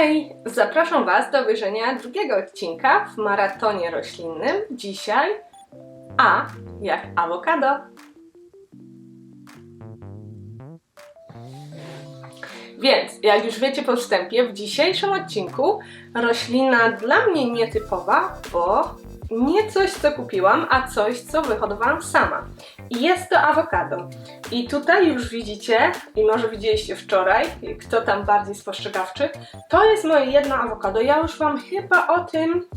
Hej! Zapraszam Was do obejrzenia drugiego odcinka w maratonie roślinnym. Dzisiaj A jak awokado. Więc, jak już wiecie po wstępie, w dzisiejszym odcinku roślina dla mnie nietypowa, bo nie coś, co kupiłam, a coś, co wyhodowałam sama. I jest to awokado. I tutaj już widzicie, i może widzieliście wczoraj, kto tam bardziej spostrzegawczy, to jest moje jedno awokado. Ja już Wam chyba o tym,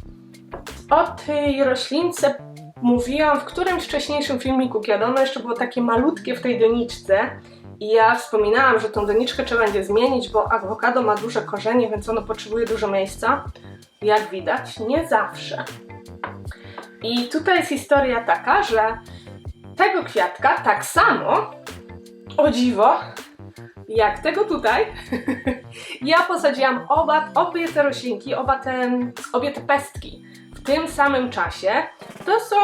o tej roślince mówiłam w którymś wcześniejszym filmiku, kiedy ono jeszcze było takie malutkie w tej doniczce. I ja wspominałam, że tą doniczkę trzeba będzie zmienić, bo awokado ma duże korzenie, więc ono potrzebuje dużo miejsca. Jak widać, nie zawsze. I tutaj jest historia taka, że tego kwiatka tak samo, o dziwo, jak tego tutaj, ja posadziłam oba, obie te roślinki, oba te, obie te pestki w tym samym czasie. To są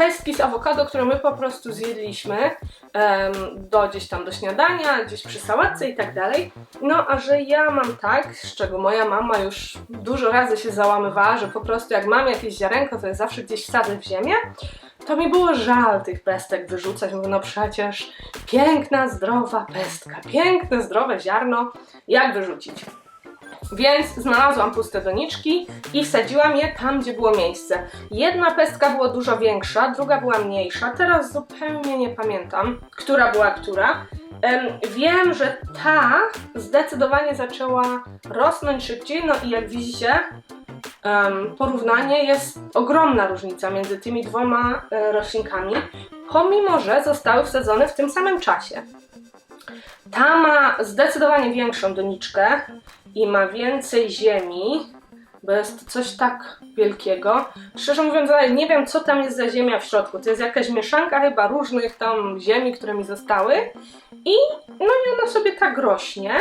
pestki z awokado, które my po prostu zjedliśmy em, do gdzieś tam do śniadania, gdzieś przy sałatce i tak dalej. No a że ja mam tak, z czego moja mama już dużo razy się załamywała, że po prostu jak mam jakieś ziarenko, to je zawsze gdzieś wsadzę w ziemię, to mi było żal tych pestek wyrzucać. Mówię, no przecież piękna, zdrowa pestka, piękne, zdrowe ziarno, jak wyrzucić? Więc znalazłam puste doniczki i wsadziłam je tam, gdzie było miejsce. Jedna pestka była dużo większa, druga była mniejsza. Teraz zupełnie nie pamiętam, która była która. Em, wiem, że ta zdecydowanie zaczęła rosnąć szybciej, no i jak widzicie, porównanie jest ogromna różnica między tymi dwoma e, roślinkami, pomimo że zostały wsadzone w tym samym czasie. Ta ma zdecydowanie większą doniczkę i ma więcej ziemi, bo jest coś tak wielkiego. Szczerze mówiąc, nie wiem, co tam jest za ziemia w środku. To jest jakaś mieszanka chyba różnych tam ziemi, które mi zostały. I no i ona sobie tak rośnie.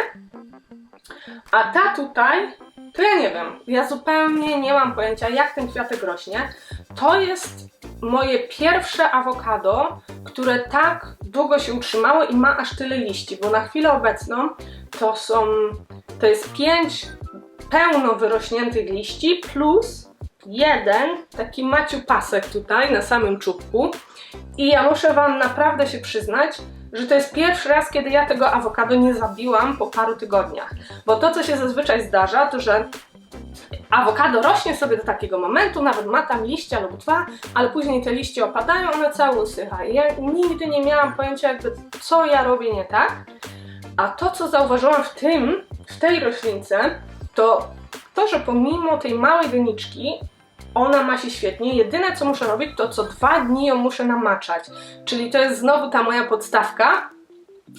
A ta tutaj, to ja nie wiem. Ja zupełnie nie mam pojęcia, jak ten kwiatek rośnie. To jest moje pierwsze awokado, które tak długo się utrzymało i ma aż tyle liści, bo na chwilę obecną to są, to jest pięć pełno wyrośniętych liści plus jeden taki maciu pasek tutaj na samym czubku. I ja muszę Wam naprawdę się przyznać, że to jest pierwszy raz, kiedy ja tego awokado nie zabiłam po paru tygodniach, bo to co się zazwyczaj zdarza, to że awokado rośnie sobie do takiego momentu, nawet ma tam liścia lub dwa, ale później te liście opadają, one całe usycha. I ja nigdy nie miałam pojęcia jakby co ja robię nie tak, a to co zauważyłam w tym, w tej roślince, to to, że pomimo tej małej doniczki, ona ma się świetnie. Jedyne co muszę robić, to co dwa dni ją muszę namaczać. Czyli to jest znowu ta moja podstawka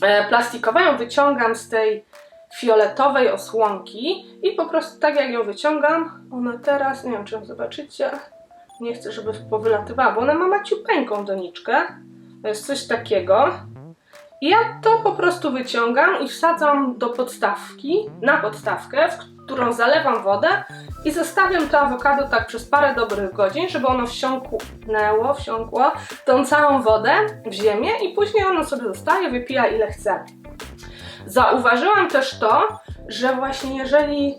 e, plastikowa. Ją wyciągam z tej fioletowej osłonki i po prostu tak jak ją wyciągam, ona teraz, nie wiem czy ją zobaczycie, nie chcę, żeby powylatywała, bo ona ma maciupeńką doniczkę. To jest coś takiego. Ja to po prostu wyciągam i wsadzam do podstawki, na podstawkę, w którą zalewam wodę i zostawiam to awokado tak przez parę dobrych godzin, żeby ono wsiąknęło, wsiąkło tą całą wodę w ziemię i później ono sobie zostaje, wypija ile chce. Zauważyłam też to, że właśnie jeżeli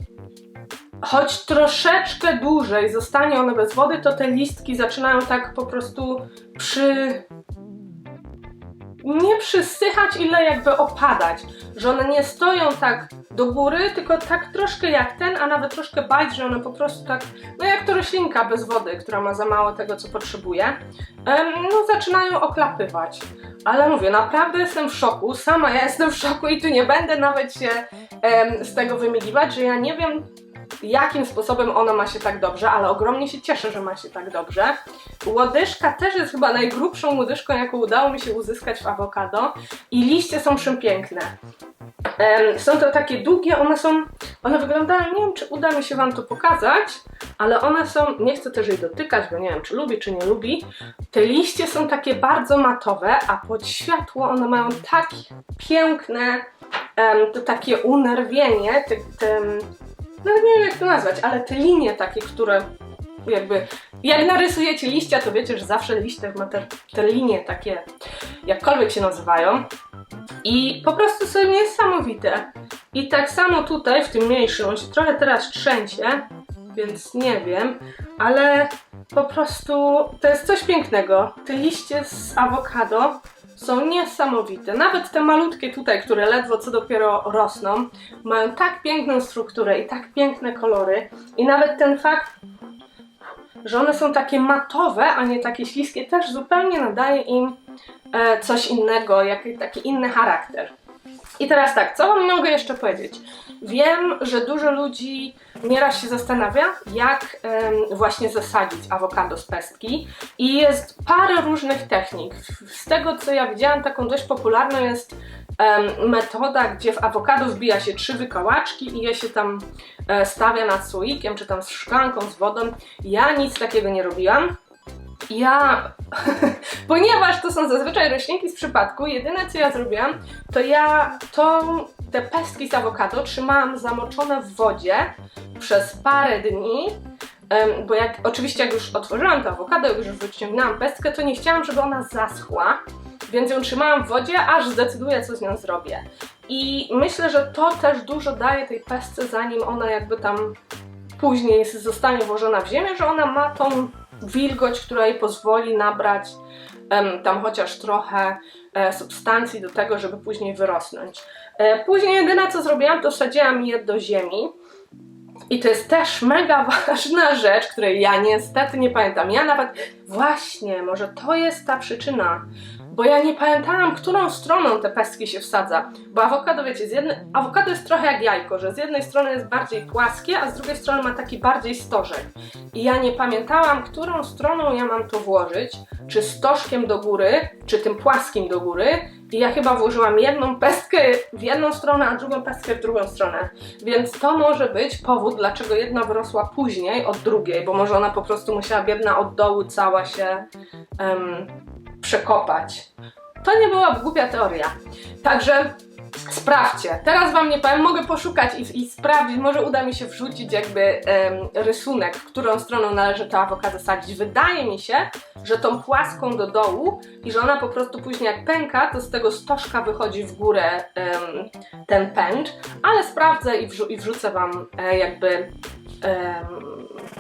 choć troszeczkę dłużej zostanie ono bez wody, to te listki zaczynają tak po prostu przy nie przysychać, ile jakby opadać. Że one nie stoją tak do góry, tylko tak troszkę jak ten, a nawet troszkę bać, że one po prostu tak, no jak to roślinka bez wody, która ma za mało tego, co potrzebuje, no zaczynają oklapywać. Ale mówię, naprawdę jestem w szoku, sama ja jestem w szoku i tu nie będę nawet się z tego wymigiwać, że ja nie wiem, jakim sposobem ona ma się tak dobrze, ale ogromnie się cieszę, że ma się tak dobrze. Łodyżka też jest chyba najgrubszą łodyżką, jaką udało mi się uzyskać w awokado i liście są przepiękne. Są to takie długie, one są, one wyglądają, nie wiem czy uda mi się Wam to pokazać, ale one są, nie chcę też jej dotykać, bo nie wiem czy lubi, czy nie lubi. Te liście są takie bardzo matowe, a pod światło one mają tak piękne, to takie unerwienie, te, te, no nie wiem jak to nazwać, ale te linie takie, które jakby, jak narysujecie liścia, to wiecie, że zawsze liście ma te, te linie takie, jakkolwiek się nazywają. I po prostu są niesamowite. I tak samo tutaj, w tym mniejszym, on się trochę teraz trzęsie, więc nie wiem, ale po prostu to jest coś pięknego. Te liście z awokado są niesamowite. Nawet te malutkie tutaj, które ledwo co dopiero rosną, mają tak piękną strukturę i tak piękne kolory. I nawet ten fakt, że one są takie matowe, a nie takie śliskie, też zupełnie nadaje im e, coś innego, jakiś taki inny charakter. I teraz tak, co Wam mogę jeszcze powiedzieć? Wiem, że dużo ludzi nieraz się zastanawia, jak em, właśnie zasadzić awokado z pestki i jest parę różnych technik. Z tego, co ja widziałam, taką dość popularną jest em, metoda, gdzie w awokado wbija się trzy wykałaczki i je się tam e, stawia nad słoikiem, czy tam z szklanką, z wodą. Ja nic takiego nie robiłam. Ja, ponieważ to są zazwyczaj roślinki z przypadku, jedyne co ja zrobiłam, to ja tą, te pestki z awokado trzymałam zamoczone w wodzie przez parę dni, bo jak, oczywiście jak już otworzyłam to awokado, jak już wyciągnęłam pestkę, to nie chciałam, żeby ona zaschła, więc ją trzymałam w wodzie, aż zdecyduję, co z nią zrobię. I myślę, że to też dużo daje tej pestce, zanim ona jakby tam później zostanie włożona w ziemię, że ona ma tą wilgoć, która jej pozwoli nabrać tam chociaż trochę e, substancji do tego, żeby później wyrosnąć. E, później jedyne co zrobiłam, to wsadziłam je do ziemi. I to jest też mega ważna rzecz, której ja niestety nie pamiętam. Ja nawet właśnie, może to jest ta przyczyna, bo ja nie pamiętałam, którą stroną te pestki się wsadza. Bo awokado, wiecie, z jednej, awokado jest trochę jak jajko, że z jednej strony jest bardziej płaskie, a z drugiej strony ma taki bardziej stożek. I ja nie pamiętałam, którą stroną ja mam to włożyć, czy stożkiem do góry, czy tym płaskim do góry. I ja chyba włożyłam jedną pestkę w jedną stronę, a drugą pestkę w drugą stronę. Więc to może być powód, dlaczego jedna wyrosła później od drugiej, bo może ona po prostu musiała biedna od dołu cała się em, przekopać. To nie była głupia teoria. Także sprawdźcie. Teraz wam nie powiem, mogę poszukać i, i sprawdzić, może uda mi się wrzucić jakby em, rysunek, w którą stroną należy to awokado sadzić. Wydaje mi się, że tą płaską do dołu i że ona po prostu później jak pęka, to z tego stożka wychodzi w górę em, ten pęcz, ale sprawdzę i, wrzu- i wrzucę wam e, jakby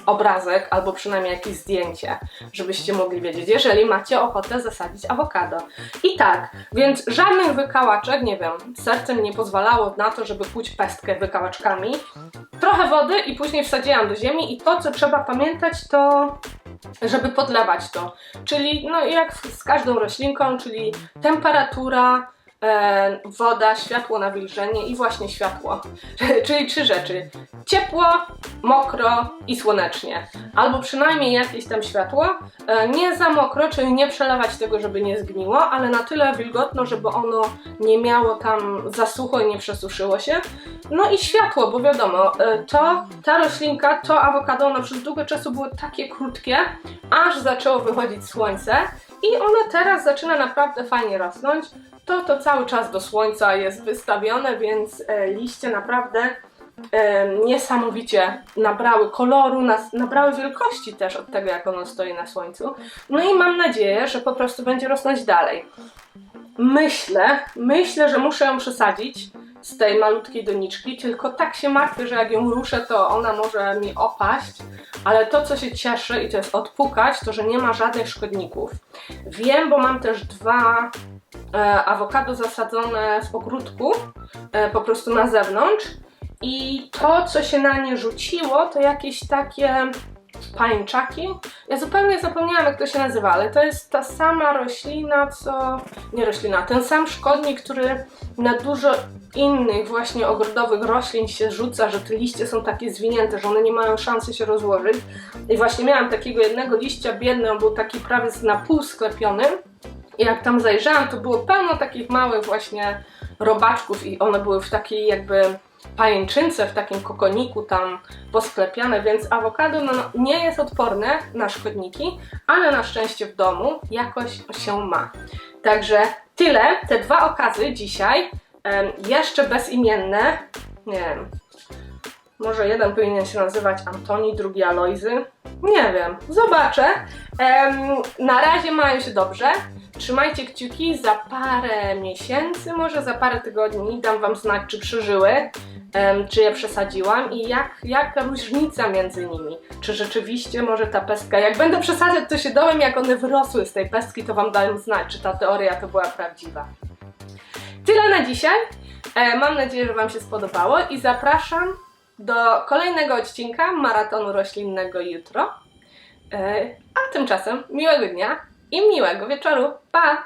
obrazek albo przynajmniej jakieś zdjęcie, żebyście mogli wiedzieć, jeżeli macie ochotę zasadzić awokado. I tak, więc żadnych wykałaczek, nie wiem, serce mi nie pozwalało na to, żeby pójść pestkę wykałaczkami. Trochę wody i później wsadziłam do ziemi i to, co trzeba pamiętać, to żeby podlewać to. Czyli no jak z każdą roślinką, czyli temperatura, woda, światło nawilżenie i właśnie światło. czyli trzy rzeczy. Ciepło, mokro i słonecznie. Albo przynajmniej jakieś tam światło. E, nie za mokro, czyli nie przelewać tego, żeby nie zgniło, ale na tyle wilgotno, żeby ono nie miało tam za sucho i nie przesuszyło się. No i światło, bo wiadomo, e, to ta roślinka, to awokado, ono przez długo czasu było takie krótkie, aż zaczęło wychodzić słońce i ono teraz zaczyna naprawdę fajnie rosnąć. To to cały czas do słońca jest wystawione, więc e, liście naprawdę e, niesamowicie nabrały koloru, nabrały wielkości też od tego, jak ono stoi na słońcu. No i mam nadzieję, że po prostu będzie rosnąć dalej. Myślę, myślę, że muszę ją przesadzić z tej malutkiej doniczki, tylko tak się martwię, że jak ją ruszę, to ona może mi opaść, ale to, co się cieszy i to jest odpukać, to, że nie ma żadnych szkodników. Wiem, bo mam też dwa awokado zasadzone w ogródku, e, po prostu na zewnątrz i to, co się na nie rzuciło, to jakieś takie pańczaki. Ja zupełnie zapomniałam, jak to się nazywa, ale to jest ta sama roślina, co... nie roślina, ten sam szkodnik, który na dużo innych właśnie ogrodowych roślin się rzuca, że te liście są takie zwinięte, że one nie mają szansy się rozłożyć. I właśnie miałam takiego jednego liścia, biedny, on był taki prawie na pół sklepiony. I jak tam zajrzałam, to było pełno takich małych właśnie robaczków i one były w takiej jakby pajęczynce, w takim kokoniku tam posklepiane, więc awokado no, nie jest odporne na szkodniki, ale na szczęście w domu jakoś się ma. Także tyle, te dwa okazy dzisiaj, jeszcze bezimienne, nie wiem, może jeden powinien się nazywać Antoni, drugi Alojzy. Nie wiem, zobaczę. Na razie mają się dobrze. Trzymajcie kciuki za parę miesięcy, może za parę tygodni dam Wam znać, czy przeżyły, czy je przesadziłam i jak, jaka różnica między nimi. Czy rzeczywiście może ta pestka, jak będę przesadzać, to się dowiem, jak one wyrosły z tej pestki, to Wam dam znać, czy ta teoria to była prawdziwa. Tyle na dzisiaj. E, mam nadzieję, że Wam się spodobało i zapraszam do kolejnego odcinka maratonu roślinnego jutro. E, a tymczasem miłego dnia i miłego wieczoru. Pa!